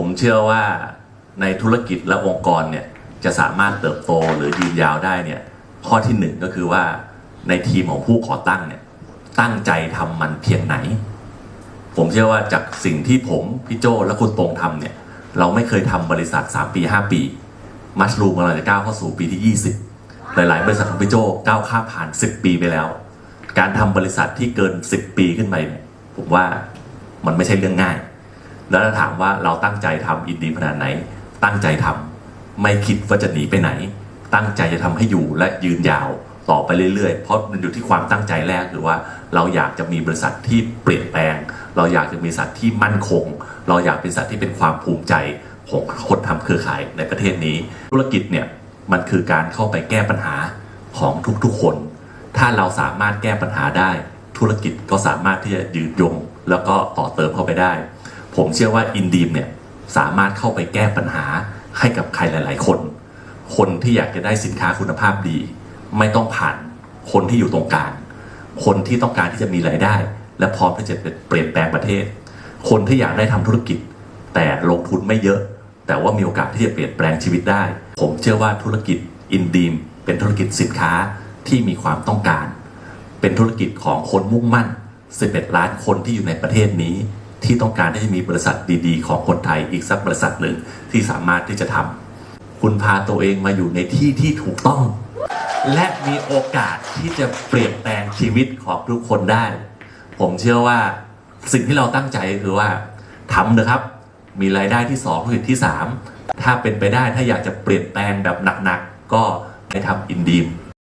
ผมเชื่อว่าในธุรกิจและองค์กรเนี่ยจะสามารถเติบโตหรือยืนยาวได้เนี่ยข้อที่หนึ่งก็คือว่าในทีมของผู้ก่อตั้งเนี่ยตั้งใจทำมันเพียงไหน ผมเชื่อว่าจากสิ่งที่ผมพี่โจและคุณตรงทำเนี่ยเราไม่เคยทำบริษัท 3 ปี 5 ปี มัชรูมกำลังจะก้าวเข้าสู่ปีที่ 20 หลาย ๆ บริษัทของพี่โจก้าวข้ามผ่าน 10 ปีไปแล้ว การทำบริษัทที่เกิน 10 ปีขึ้นไปเนี่ยผมว่ามันไม่ใช่เรื่องง่าย แล้วถ้าถามว่าเราตั้งใจทำอินดีขนาดไหน ตั้งใจทำไม่คิดว่าจะหนีไปไหน ตั้งใจจะทำให้อยู่และยืนยาวต่อไปเรื่อยๆ เพราะมันอยู่ที่ความตั้งใจแรกคือว่า เราอยากจะมีบริษัทที่เปลี่ยนแปลง เราอยากจะมีบริษัทที่มั่นคง เราอยากเป็นบริษัทที่เป็นความภูมิใจของคนทำเครือข่ายในประเทศนี้ ธุรกิจเนี่ยมันคือการเข้าไปแก้ปัญหาของทุกๆคน ถ้าเราสามารถแก้ปัญหาได้ ธุรกิจก็สามารถที่จะยืดยง แล้วก็ต่อเติมเข้าไปได้ ผมเชื่อว่าอินดีมเนี่ยสามารถเข้าไปแก้ปัญหาให้กับใครหลาย ๆ คน คนที่อยากจะได้สินค้าคุณภาพดี ไม่ต้องผ่านคนที่อยู่ตรงกลางคนที่ต้องการที่จะมีรายได้ และพร้อมที่จะเปลี่ยนแปลงประเทศ คนที่อยากได้ทำธุรกิจ แต่ลงทุนไม่เยอะ แต่ว่ามีโอกาสที่จะเปลี่ยนแปลงชีวิตได้ ผมเชื่อว่าธุรกิจอินดีมเป็นธุรกิจสินค้าที่มีความต้องการ เป็นธุรกิจของคนมุ่งมั่น 11 ล้านคนที่อยู่ในประเทศนี้ ที่ต้องการที่จะมีบริษัทดีๆ ของคนไทยอีกสักบริษัทหนึ่งที่สามารถที่จะทำคุณพาตัวเองมาอยู่ในที่ที่ถูกต้อง และมีโอกาสที่จะเปลี่ยนแปลงชีวิตของทุกคนได้ ผมเชื่อว่าสิ่งที่เราตั้งใจคือว่าทำนะครับ มีรายได้ที่2ธุรกิจที่ 3 ถ้าเป็นไปได้ถ้าอยากจะเปลี่ยนแปลงแบบหนักๆก็ไปทำอินดีม